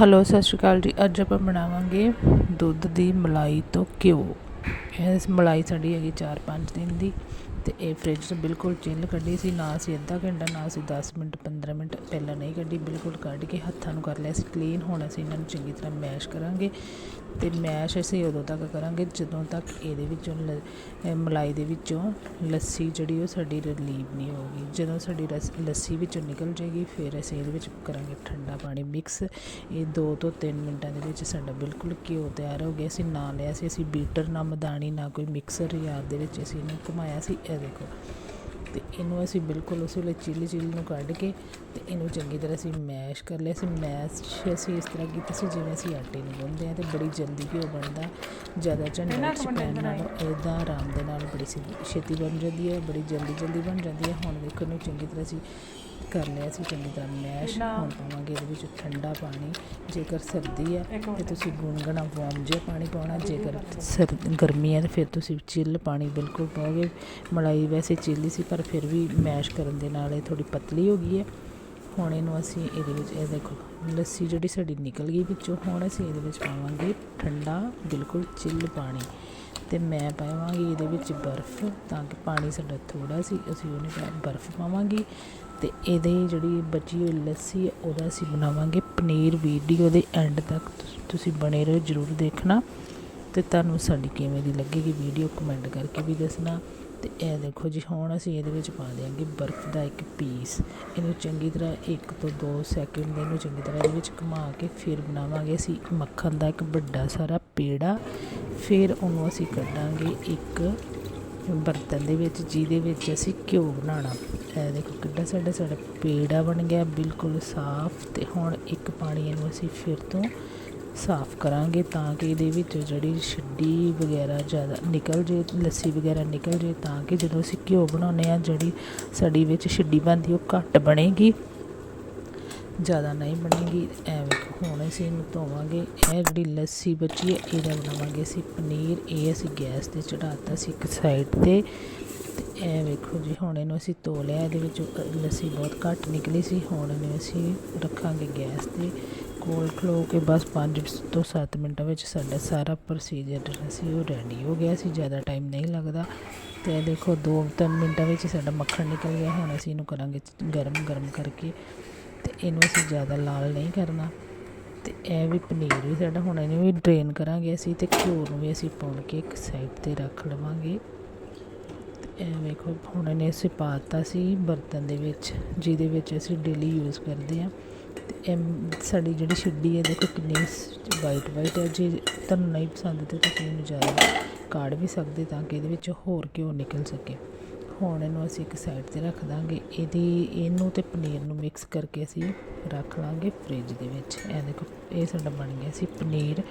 Hello, ਸਤਿ ਸ਼੍ਰੀ ਅਕਾਲ ਜੀ। ਅੱਜ ਆਪਾਂ ਬਣਾਵਾਂਗੇ ਦੁੱਧ ਦੀ ਮਲਾਈ ਤੋਂ ਘਿਓ। ਇਸ ਮਲਾਈ ਸਾਡੀ ਹੈਗੀ 4-5 ਦਿਨ ਦੀ। ਅਤੇ ਇਹ ਫਰਿੱਜ ਬਿਲਕੁਲ ਚਿੱਲ ਕੱਢੀ ਸੀ, ਨਾ ਅਸੀਂ ਅੱਧਾ ਘੰਟਾ, ਨਾ ਅਸੀਂ ਦਸ ਮਿੰਟ 15 ਮਿੰਟ ਪਹਿਲਾਂ ਨਹੀਂ ਕੱਢੀ, ਬਿਲਕੁਲ ਕੱਢ ਕੇ ਹੱਥਾਂ ਨੂੰ ਕਰ ਲਿਆ ਸੀ ਕਲੀਨ ਹੁਣ ਅਸੀਂ ਇਹਨਾਂ ਨੂੰ ਚੰਗੀ ਤਰ੍ਹਾਂ ਮੈਸ਼ ਕਰਾਂਗੇ ਅਤੇ ਮੈਸ਼ ਅਸੀਂ ਉਦੋਂ ਤੱਕ ਕਰਾਂਗੇ ਜਦੋਂ ਤੱਕ ਇਹਦੇ ਵਿੱਚੋਂ ਲ- ਮਲਾਈ ਦੇ ਵਿੱਚੋਂ ਲੱਸੀ ਜਿਹੜੀ ਉਹ ਸਾਡੀ ਰਿਲੀਵ ਨਹੀਂ ਹੋਊਗੀ। ਜਦੋਂ ਸਾਡੀ ਰਸ- ਲੱਸੀ ਵਿੱਚੋਂ ਨਿਕਲ ਜਾਏਗੀ, ਫਿਰ ਅਸੀਂ ਇਹਦੇ ਵਿੱਚ ਕਰਾਂਗੇ ਠੰਡਾ ਪਾਣੀ ਮਿਕਸ ਇਹ 2 ਤੋਂ 3 ਮਿੰਟਾਂ ਦੇ ਵਿੱਚ ਸਾਡਾ ਬਿਲਕੁਲ ਘਿਓ ਤਿਆਰ ਹੋ ਗਿਆ ਸੀ, ਨਾ ਲਿਆ ਸੀ ਅਸੀਂ ਬੀਟਰ, ਨਾ ਮਦਾਨੀ ਨਾ ਕੋਈ ਮਿਕਸਰ ਯਾਰ ਦੇ ਵਿੱਚ ਅਸੀਂ ਇਹਨੂੰ ਘੁਮਾਇਆ ਸੀ। ਇਹ ਦੇਖੋ। ਤੇ ਇਹਨੂੰ ਅਸੀਂ ਬਿਲਕੁਲ ਉਸ ਵੇਲੇ ਚਿੱਲੀ ਚਿੱਲੀ ਨੂੰ ਕੱਢ ਕੇ ਤੇ ਇਹਨੂੰ ਚੰਗੀ ਤਰ੍ਹਾਂ ਅਸੀਂ ਮੈਸ਼ ਕਰ ਲਿਆ। ਸੀ ਮੈਸ਼ ਅਸੀਂ ਇਸ ਤਰ੍ਹਾਂ ਕੀਤਾ ਸੀ ਜਿਵੇਂ ਅਸੀਂ ਆਟੇ ਨੂੰ ਗੁੰਨਦੇ ਹਾਂ ਤੇ ਬੜੀ ਜਲਦੀ ਘਿਓ ਬਣਦਾ। ਜ਼ਿਆਦਾ ਝੰਡਾ ਪੈਣ ਨਾਲ ਇਹਦਾ ਆਰਾਮ ਦੇ ਨਾਲ ਬੜੀ ਛੇਤੀ ਬਣ ਜਾਂਦੀ ਹੈ ਬੜੀ ਜਲਦੀ ਜਲਦੀ ਬਣ ਜਾਂਦੀ ਹੈ। ਹੁਣ ਦੇਖੋ ਇਹਨੂੰ ਚੰਗੀ ਤਰ੍ਹਾਂ ਅਸੀਂ ਕਰ ਲਿਆ ਸੀ ਚੰਗੀ ਤਰ੍ਹਾਂ ਮੈਸ਼ ਹੁਣ ਪਾਵਾਂਗੇ ਇਹਦੇ ਵਿੱਚ ਠੰਡਾ ਪਾਣੀ ਜੇਕਰ ਸਰਦੀ ਹੈ ਤੇ ਤੁਸੀਂ ਗੁੰਗਣਾ ਵਾਰਮ ਜਿਹਾ ਪਾਣੀ ਪਾਉਣਾ ਜੇਕਰ ਸਰ ਗਰਮੀ ਹੈ ਤਾਂ ਫਿਰ ਤੁਸੀਂ ਚਿੱਲ ਪਾਣੀ ਬਿਲਕੁਲ ਪਾਓਗੇ। ਮਲਾਈ ਵੈਸੇ ਚਿੱਲੀ ਸੀ ਪਰ ਫਿਰ ਵੀ ਮੈਸ਼ ਕਰਨ ਦੇ ਨਾਲ ਇਹ ਥੋੜੀ ਪਤਲੀ ਹੋ ਗਈ ਹੈ। ਹੁਣ ਇਹਨੂੰ ਅਸੀਂ ਇਹਦੇ ਵਿੱਚ ਇਹ ਦੇਖੋ ਲੱਸੀ ਜਿਹੜੀ ਸਾਡੀ ਨਿਕਲ ਗਈ ਵਿੱਚੋਂ ਹੁਣ ਅਸੀਂ ਇਹਦੇ ਵਿੱਚ ਪਾਵਾਂਗੇ ਠੰਡਾ ਬਿਲਕੁਲ ਚਿੱਲ ਪਾਣੀ। ਅਤੇ ਮੈਂ ਪਾਵਾਂਗੀ ਇਹਦੇ ਵਿੱਚ ਬਰਫ਼, ਤਾਂ ਕਿ ਪਾਣੀ ਸਾਡਾ ਥੋੜ੍ਹਾ ਸੀ, ਅਸੀਂ ਉਹਨੇ ਪਾ- ਬਰਫ਼ ਪਾਵਾਂਗੀ ਅਤੇ ਇਹਦੇ ਜਿਹੜੀ ਬਚੀ ਹੋਈ ਲੱਸੀ ਹੈ ਉਹਦਾ ਅਸੀਂ ਬਣਾਵਾਂਗੇ ਪਨੀਰ ਵੀਡੀਓ ਦੇ ਐਂਡ ਤੱਕ ਤੁਸੀਂ ਬਣੇ ਰਹੋ, ਜਰੂਰ ਦੇਖਣਾ। ਅਤੇ ਤੁਹਾਨੂੰ ਸਾਡੀ ਕਿਵੇਂ ਦੀ ਲੱਗੇਗੀ ਵੀਡੀਓ ਕਮੈਂਟ ਕਰਕੇ ਵੀ ਦੱਸਣਾ। ਤੇ ਇਹ ਦੇਖੋ ਜੀ, ਹੁਣ ਅਸੀਂ ਇਹਦੇ ਵਿੱਚ ਪਾ ਦਿਆਂਗੇ ਬਰਫ਼ ਦਾ ਇੱਕ ਪੀਸ ਇਹਨੂੰ ਚੰਗੀ ਤਰ੍ਹਾਂ 1 ਤੋਂ 2 ਸੈਕਿੰਡ ਇਹਨੂੰ ਚੰਗੀ ਤਰ੍ਹਾਂ ਇਹਦੇ ਵਿੱਚ ਘੁਮਾ ਕੇ ਫਿਰ ਬਣਾਵਾਂਗੇ ਅਸੀਂ ਮੱਖਣ ਦਾ ਇੱਕ ਵੱਡਾ ਸਾਰਾ ਪੇੜਾ। ਫਿਰ ਉਹਨੂੰ ਅਸੀਂ ਕੱਢਾਂਗੇ ਇੱਕ ਬਰਤਨ ਦੇ ਵਿੱਚ, ਜਿਹਦੇ ਵਿੱਚ ਅਸੀਂ ਘਿਓ ਬਣਾਉਣਾ। ਇਹ ਦੇਖੋ ਕਿੱਡਾ ਸਾਡਾ ਸਾਡਾ ਪੇੜਾ ਬਣ ਗਿਆ ਬਿਲਕੁਲ ਸਾਫ਼ ਤੇ ਹੁਣ ਇੱਕ ਪਾਣੀ ਇਹਨੂੰ ਅਸੀਂ ਫਿਰ ਤੋਂ ਸਾਫ਼ ਕਰਾਂਗੇ ਤਾਂ ਕਿ ਇਹਦੇ ਵਿੱਚ ਜਿਹੜੀ ਛੱਡੀ ਵਗੈਰਾ ਜ਼ਿਆਦਾ ਨਿਕਲ ਜੇ, ਲੱਸੀ ਵਗੈਰਾ ਨਿਕਲ ਜੇ ਤਾਂ ਕਿ ਜਦੋਂ ਅਸੀਂ ਘਿਓ ਬਣਾਉਂਦੇ ਆ ਜਿਹੜੀ ਸਾਡੀ ਵਿੱਚ ਛੱਡੀ ਬਣਦੀ, ਉਹ ਘੱਟ ਬਣੇਗੀ। ਜ਼ਿਆਦਾ ਨਹੀਂ ਬਣੇਗੀ। ਐ ਵੇਖੋ, ਹੁਣ ਅਸੀਂ ਇਹਨੂੰ ਧੋਵਾਂਗੇ। ਇਹ ਜਿਹੜੀ ਲੱਸੀ ਬਚੀ ਹੈ, ਇਹਦਾ ਬਣਾਵਾਂਗੇ ਅਸੀਂ ਪਨੀਰ। ਇਹ ਅਸੀਂ ਗੈਸ ਤੇ ਚੜਾਤਾ ਸੀ ਇੱਕ ਸਾਈਡ ਤੇ। ਤੇ ਇਹ ਵੇਖੋ ਜੀ, ਹੁਣ ਇਹਨੂੰ ਅਸੀਂ ਧੋ ਲਿਆ। ਇਹਦੇ ਵਿੱਚ ਲੱਸੀ ਬਹੁਤ ਘੱਟ ਨਿਕਲੀ ਸੀ। ਹੁਣ ਇਹਨੂੰ ਅਸੀਂ ਰੱਖਾਂਗੇ ਗੈਸ ਤੇ। ਕੋਲ ਖਲੋ ਕੇ ਬਸ 5 ਤੋਂ 7 ਮਿੰਟਾਂ ਵਿੱਚ ਸਾਡਾ ਸਾਰਾ ਪ੍ਰੋਸੀਜਰ ਸੀ, ਉਹ ਰੈਡੀ ਹੋ ਗਿਆ ਸੀ। ਜ਼ਿਆਦਾ ਟਾਈਮ ਨਹੀਂ ਲੱਗਦਾ। ਤੇ ਇਹ ਦੇਖੋ 2-3 ਮਿੰਟਾਂ ਵਿੱਚ ਸਾਡਾ ਮੱਖਣ ਨਿਕਲ ਗਿਆ। ਹੁਣ ਅਸੀਂ ਇਹਨੂੰ ਕਰਾਂਗੇ ਗਰਮ ਗਰਮ ਕਰਕੇ। ਅਤੇ ਇਹਨੂੰ ਅਸੀਂ ਜ਼ਿਆਦਾ ਲਾਲ ਨਹੀਂ ਕਰਨਾ। ਅਤੇ ਇਹ ਵੀ ਪਨੀਰ ਵੀ ਸਾਡਾ, ਹੁਣ ਇਹਨੂੰ ਵੀ ਡਰੇਨ ਕਰਾਂਗੇ ਅਸੀਂ ਅਤੇ ਘਿਓ ਨੂੰ ਵੀ ਅਸੀਂ ਪਾਉਣ ਕੇ ਇੱਕ ਸਾਈਡ ਤੇ ਰੱਖ ਲਵਾਂਗੇ। ਤੇ ਇਹ ਵੇਖੋ, ਹੁਣ ਇਹਨੇ ਅਸੀਂ ਪਾਤਾ ਸੀ ਬਰਤਨ ਦੇ ਵਿੱਚ, ਜਿਹਦੇ ਵਿੱਚ ਅਸੀਂ ਡੇਲੀ ਯੂਜ਼ ਕਰਦੇ ਹਾਂ। ਤੇ ਇਹ ਸਾਡੀ ਜਿਹੜੀ ਛਿੱਡੀ ਹੈ, ਦੇਖੋ ਕਿੰਨੀ ਵਾਈਟ ਵਾਈਟ ਹੈ। ਜੇ ਤੁਹਾਨੂੰ ਨਹੀਂ ਪਸੰਦ ਤੇ ਤੁਸੀਂ ਇਹਨੂੰ ਜ਼ਿਆਦਾ ਕਾੜ ਵੀ ਸਕਦੇ ਤਾਂ ਕਿ ਇਹਦੇ ਵਿੱਚ ਹੋਰ ਘਿਓ ਨਿਕਲ ਸਕੇ। ਹੁਣ ਇਹਨੂੰ ਅਸੀਂ ਇੱਕ ਸਾਈਡ ਤੇ ਰੱਖ ਦਾਂਗੇ। ਇਹਦੀ, ਇਹਨੂੰ ਤੇ ਪਨੀਰ ਨੂੰ ਮਿਕਸ ਕਰਕੇ ਅਸੀਂ ਰੱਖ ਲਾਂਗੇ ਫ੍ਰਿਜ ਦੇ ਵਿੱਚ। ਇਹ ਦੇਖੋ, ਇਹ ਸਾਡਾ ਬਣ ਗਿਆ ਸੀ ਪਨੀਰ।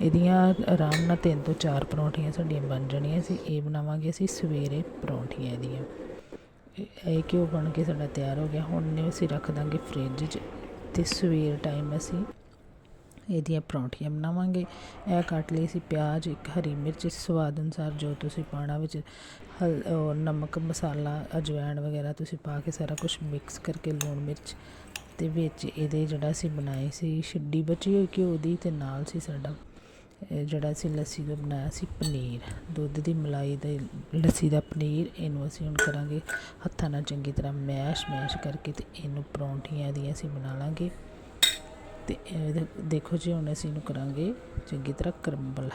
ਇਹਦੀਆਂ ਆਰਾਮ ਨਾਲ ਤਿੰਨ ਤੋਂ ਚਾਰ ਪਰੌਂਠੀਆਂ ਸਾਡੀਆਂ ਬਣ ਜਾਣੀਆਂ ਸੀ। ਇਹ ਬਣਾਵਾਂਗੇ ਅਸੀਂ ਸਵੇਰੇ ਪਰੌਂਠੀਆਂ ਇਹਦੀਆਂ। ਇਹ ਇਹ ਘਿਓ ਬਣ ਕੇ ਸਾਡਾ ਤਿਆਰ ਹੋ ਗਿਆ? ਹੁਣ ਇਹਨੂੰ ਅਸੀਂ ਰੱਖ ਦਾਂਗੇ ਫ੍ਰਿਜ 'ਚ ਤੇ ਸਵੇਰ ਟਾਈਮ ਅਸੀਂ ਇਹਦੀਆਂ ਪਰੌਂਠੀਆਂ ਬਣਾਵਾਂਗੇ। ਇਹ ਕੱਟ ਲਈ ਸੀ ਪਿਆਜ਼, ਇੱਕ ਹਰੀ ਮਿਰਚ ਸਵਾਦ ਅਨੁਸਾਰ ਜੋ ਤੁਸੀਂ ਪਾਉਣਾ ਵਿੱਚ ਹਲ ਨਮਕ ਮਸਾਲਾ ਅਜਵਾਇਣ ਵਗੈਰਾ ਤੁਸੀਂ ਪਾ ਕੇ ਸਾਰਾ ਕੁਝ ਮਿਕਸ ਕਰਕੇ ਲੂਣ ਮਿਰਚ ਤੇ ਵਿੱਚ ਇਹਦੇ ਜਿਹੜਾ ਅਸੀਂ ਬਣਾਏ ਸੀ ਛੱਡੀ ਬਚੀ ਹੋਈ ਘਿਓ ਦੀ ਤੇ ਨਾਲ ਸੀ ਸਾਡਾ, ਇਹ ਜਿਹੜਾ ਅਸੀਂ ਲੱਸੀ ਦਾ ਬਣਾਇਆ ਸੀ ਪਨੀਰ। ਦੁੱਧ ਦੀ ਮਲਾਈ ਦੇ ਲੱਸੀ ਦਾ ਪਨੀਰ, ਇਹਨੂੰ ਅਸੀਂ ਹੁਣ ਕਰਾਂਗੇ ਹੱਥਾਂ ਨਾਲ ਚੰਗੀ ਤਰ੍ਹਾਂ ਮੈਸ਼ ਮੈਸ਼ ਕਰਕੇ ਤੇ ਇਹਨੂੰ ਪਰੌਂਠੀਆਂ ਦੀਆਂ ਅਸੀਂ ਬਣਾ ਲਾਂਗੇ। ਤੇ ਇਹ ਦੇਖੋ ਜੀ, ਹੁਣ ਅਸੀਂ ਇਹਨੂੰ ਕਰਾਂਗੇ ਚੰਗੀ ਤਰ੍ਹਾਂ ਕਰੰਬਲ।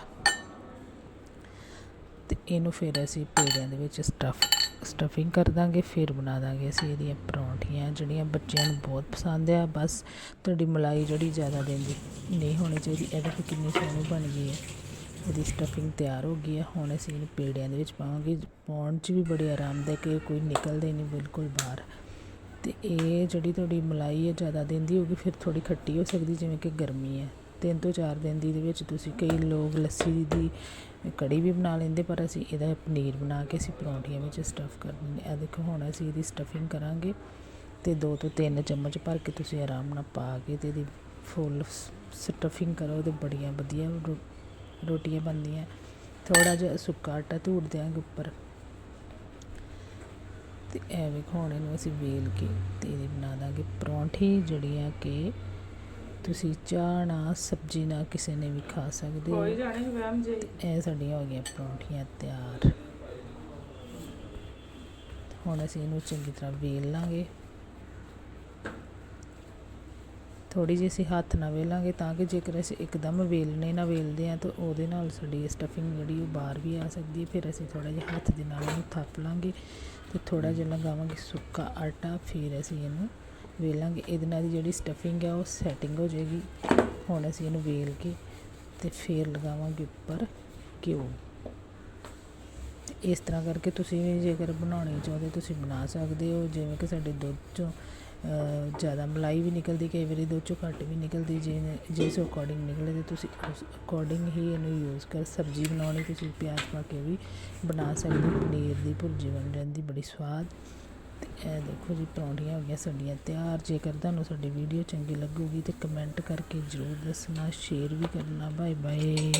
ਤੇ ਇਹਨੂੰ ਫਿਰ ਅਸੀਂ ਪੇੜਿਆਂ ਦੇ ਵਿੱਚ ਸਟਫ ਸਟਫਿੰਗ ਕਰ ਦਾਂਗੇ, ਫਿਰ ਬਣਾ ਦਾਂਗੇ ਅਸੀਂ ਇਹਦੀਆਂ ਪਰੌਂਠੀਆਂ, ਜਿਹੜੀਆਂ ਬੱਚਿਆਂ ਨੂੰ ਬਹੁਤ ਪਸੰਦ ਆ। ਬਸ ਤੁਹਾਡੀ ਮਲਾਈ ਜਿਹੜੀ ਜ਼ਿਆਦਾ ਦਿੰਦੀ ਨਹੀਂ ਹੋਣੀ ਚਾਹੀਦੀ। ਇਹ ਦੇਖੋ ਕਿੰਨੀ ਸੋਹਣੀ ਬਣ ਗਈ ਹੈ। ਇਹਦੀ ਸਟਫਿੰਗ ਤਿਆਰ ਹੋ ਗਈ ਹੈ। ਹੁਣ ਅਸੀਂ ਇਹਨੂੰ ਪੇੜਿਆਂ ਦੇ ਵਿੱਚ ਪਾਵਾਂਗੇ। ਪਾਉਣ 'ਚ ਵੀ ਬੜੇ ਆਰਾਮਦਾਇਕ ਹੈ ਕੋਈ ਨਿਕਲਦੇ ਨਹੀਂ ਬਿਲਕੁਲ ਬਾਹਰ। ਅਤੇ ਇਹ ਜਿਹੜੀ ਤੁਹਾਡੀ ਮਲਾਈ ਹੈ ਜ਼ਿਆਦਾ ਦਿਨ ਦੀ ਹੋਗੀ ਫਿਰ ਥੋੜ੍ਹੀ ਖੱਟੀ ਹੋ ਸਕਦੀ, ਜਿਵੇਂ ਕਿ ਗਰਮੀ ਹੈ। ਤਿੰਨ ਤੋਂ ਚਾਰ ਦਿਨ ਦੀ ਇਹਦੇ ਵਿੱਚ ਤੁਸੀਂ ਕਈ ਲੋਕ ਲੱਸੀ ਦੀ ਕੜੀ ਵੀ ਬਣਾ ਲੈਂਦੇ, ਪਰ ਅਸੀਂ ਇਹਦਾ ਪਨੀਰ ਬਣਾ ਕੇ ਅਸੀਂ ਪਰੌਂਠੀਆਂ ਵਿੱਚ ਸਟਫ ਕਰ ਦਿੰਦੇ ਇਹ ਦੇਖੋ, ਹੁਣ ਅਸੀਂ ਇਹਦੀ ਸਟਫਿੰਗ ਕਰਾਂਗੇ ਅਤੇ ਦੋ ਤੋਂ ਤਿੰਨ ਚਮਚ ਭਰ ਕੇ ਤੁਸੀਂ ਆਰਾਮ ਨਾਲ ਪਾ ਕੇ ਤੇ ਇਹਦੀ ਫੁੱਲ ਸਟਫਿੰਗ ਕਰੋ ਤੇ ਬੜੀਆਂ ਵਧੀਆ ਰੋ- ਰੋਟੀਆਂ ਬਣਦੀਆਂ। ਥੋੜਾ ਜਿਹਾ ਸੁੱਕਾ ਆਟਾ ਧੂੜ ਦਿਆਂਗੇ ਉੱਪਰ। ਤੇ ਐਵੇਂ ਹੁਣ ਇਹਨੂੰ ਅਸੀਂ ਵੇਲ ਕੇ ਤੇ ਇਹਦੀ ਬਣਾ ਦਾਂਗੇ ਪਰੌਂਠੀ ਜਿਹੜੀਆਂ ਕਿ ਤੁਸੀਂ ਚਾਹ ਨਾਲ ਸਬਜ਼ੀ ਨਾਲ ਕਿਸੇ ਨੇ ਵੀ ਖਾ ਸਕਦੇ। ਹੋ ਇਹ ਸਾਡੀਆਂ ਹੋ ਗਈਆਂ ਪਰੌਂਠੀਆਂ ਤਿਆਰ। ਹੁਣ ਅਸੀਂ ਇਹਨੂੰ ਚੰਗੀ ਤਰ੍ਹਾਂ ਵੇਲ ਲਾਂਗੇ। ਥੋੜੀ ਜਿਹੀ ਅਸੀਂ ਹੱਥ ਨਾਲ ਵੇਲਾਂਗੇ ਤਾਂ ਕਿ ਜੇਕਰ ਅਸੀਂ ਇੱਕਦਮ ਵੇਲਣੇ ਨਾ ਵੇਲਦੇ ਹਾਂ ਤਾਂ ਉਹਦੇ ਨਾਲ ਸਾਡੀ ਸਟਫਿੰਗ ਜਿਹੜੀ ਉਹ ਬਾਹਰ ਵੀ ਆ ਸਕਦੀ ਹੈ। ਫਿਰ ਅਸੀਂ ਥੋੜਾ ਜਿਹਾ ਹੱਥ ਦੇ ਨਾਲ ਇਹਨੂੰ ਥੱਪ ਲਾਂਗੇ ਤੇ ਥੋੜਾ ਜਿਹਾ ਲਗਾਵਾਂਗੇ ਸੁੱਕਾ ਆਟਾ, ਫਿਰ ਅਸੀਂ ਇਹਨੂੰ ਵੇਲਾਂਗੇ। ਇਹਦੇ ਨਾਲ ਦੀ ਜਿਹੜੀ ਸਟਫਿੰਗ ਹੈ ਉਹ ਸੈਟਿੰਗ ਹੋ ਜਾਏਗੀ। ਹੁਣ ਅਸੀਂ ਇਹਨੂੰ ਵੇਲ ਕੇ ਤੇ ਫਿਰ ਲਗਾਵਾਂਗੇ ਉੱਪਰ ਘਿਓ। ਇਸ ਤਰ੍ਹਾਂ ਕਰਕੇ ਤੁਸੀਂ ਵੀ ਜੇਕਰ ਬਣਾਉਣੀ ਚਾਹੁੰਦੇ ਤੁਸੀਂ ਬਣਾ ਸਕਦੇ ਹੋ। ਜਿਵੇਂ ਕਿ ਸਾਡੇ ਦੁੱਧ ਚੋਂ ਜ਼ਿਆਦਾ ਮਲਾਈ ਵੀ ਨਿਕਲਦੀ, ਕਈ ਵਾਰੀ ਦੋ ਚੋਂ ਘੱਟ ਵੀ ਨਿਕਲਦੀ ਜਿਵੇਂ ਜਿਸ ਅਕੋਰਡਿੰਗ ਨਿਕਲੇ ਤਾਂ ਤੁਸੀਂ ਉਸ ਅਕੋਰਡਿੰਗ ਹੀ ਇਹਨੂੰ ਯੂਜ਼ ਕਰ, ਸਬਜ਼ੀ ਬਣਾਉਣੀ ਤੁਸੀਂ ਪਿਆਜ਼ ਪਾ ਕੇ ਵੀ ਬਣਾ ਸਕਦੇ ਹੋ। ਪਨੀਰ ਦੀ ਭੁਰਜੀ ਬਣ ਜਾਂਦੀ, ਬੜੀ ਸਵਾਦ। ਤੇ ਇਹ ਦੇਖੋ ਜੀ, ਪਰੌਂਠੀਆਂ ਹੋ ਗਈਆਂ ਸਾਡੀਆਂ ਤਿਆਰ। ਜੇਕਰ ਤੁਹਾਨੂੰ ਸਾਡੀ ਵੀਡੀਓ ਚੰਗੀ ਲੱਗੂਗੀ ਤੇ ਕਮੈਂਟ ਕਰਕੇ ਜ਼ਰੂਰ ਦੱਸਣਾ ਸ਼ੇਅਰ ਵੀ ਕਰਨਾ। Bye bye